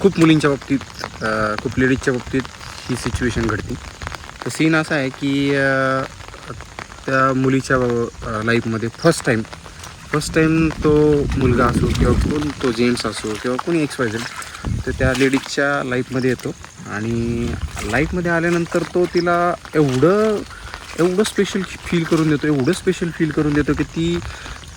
खूप मुलींच्या बाबतीत खूप लेडीजच्या बाबतीत ही सिच्युएशन घडते. तर सीन असा आहे की त्या मुलीच्या लाईफमध्ये फर्स्ट टाईम फर्स्ट टाईम तो मुलगा असो किंवा कोण तो जेंट्स असो किंवा कोणी एक्स वाय तर त्या लेडीजच्या लाईफमध्ये येतो. आणि लाईफमध्ये आल्यानंतर तो तिला एवढं एवढं स्पेशल फील करून देतो एवढं स्पेशल फील करून देतो की ती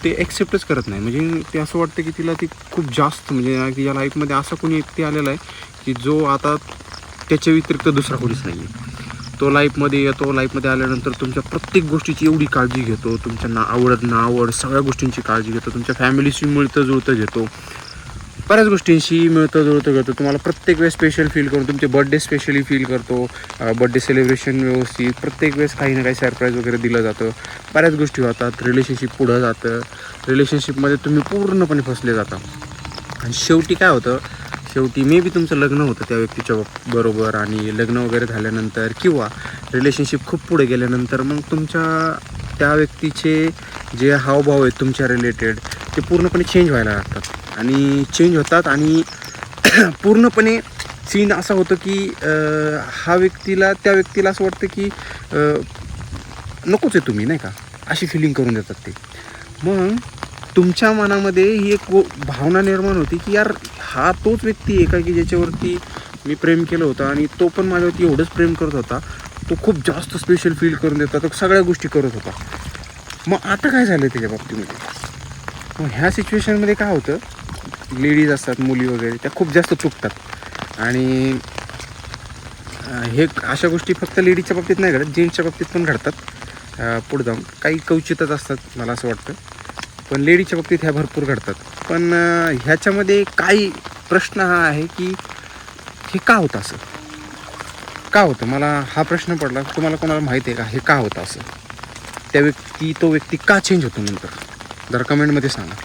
ते ॲक्सेप्टच करत नाही. म्हणजे ते असं वाटतं की तिला ती खूप जास्त म्हणजे की या लाईफमध्ये असा कोणी व्यक्ती आलेला आहे की जो आता त्याच्या व्यतिरिक्त दुसरा कोणीच नाही आहे तो लाईफमध्ये येतो लाईफमध्ये आल्यानंतर तुमच्या प्रत्येक गोष्टीची एवढी काळजी घेतो तुमच्या ना आवड नावड सगळ्या गोष्टींची काळजी घेतो तुमच्या फॅमिलीशी मिळतं जुळतं घेतो. बऱ्याच गोष्टींशी मिळतं जुळतं करतो तुम्हाला प्रत्येक वेळेस स्पेशल फील करून तुमचे बड्डे स्पेशली फील करतो. बड्डे सेलिब्रेशन व्यवस्थित. प्रत्येक वेळेस काही ना काही सरप्राईज वगैरे दिलं जातं. बऱ्याच गोष्टी होतात. रिलेशनशिप पुढं जातं. रिलेशनशिपमध्ये तुम्ही पूर्णपणे फसले जाता. आणि शेवटी काय होतं? शेवटी मे बी तुमचं लग्न होतं त्या व्यक्तीच्या बरोबर आणि लग्न वगैरे झाल्यानंतर किंवा रिलेशनशिप खूप पुढे गेल्यानंतर मग तुमच्या त्या व्यक्तीचे जे हावभाव आहेत तुमच्या रिलेटेड ते पूर्णपणे चेंज व्हायला लागतात. आणि चेंज होतात आणि पूर्णपणे सीन असा होतो की हा व्यक्तीला त्या व्यक्तीला असं वाटतं की नकोच आहे तुम्ही नाही का? अशी फिलिंग करून देतात ते. मग तुमच्या मनामध्ये ही एक भावना निर्माण होती की यार हा तोच व्यक्ती आहे का की ज्याच्यावरती मी प्रेम केलं होतं आणि तो पण माझ्यावरती एवढंच प्रेम करत होता. तो खूप जास्त स्पेशल फील करून देत होता तो सगळ्या गोष्टी करत होता. मग आता काय झालं त्याच्या बाबतीमध्ये? मग ह्या सिच्युएशनमध्ये काय होतं? लेडीज असतात मुली वगैरे त्या खूप जास्त चुकतात. आणि हे अशा गोष्टी फक्त लेडीजच्या बाबतीत नाही घडत जेंट्सच्या बाबतीत पण घडतात. अं, पुढे जाऊन. काही कवचितच असतात मला असं वाटतं. पण लेडीजच्या बाबतीत ह्या भरपूर घडतात. पण ह्याच्यामध्ये काही प्रश्न हा आहे की हे का होतं असं? का होतं? मला हा प्रश्न पडला. तुम्हाला कोणाला माहिती आहे का? हे का होतं असं? त्या व्यक्ती तो व्यक्ती का चेंज होतो नंतर? जरा कमेंटमध्ये सांगा.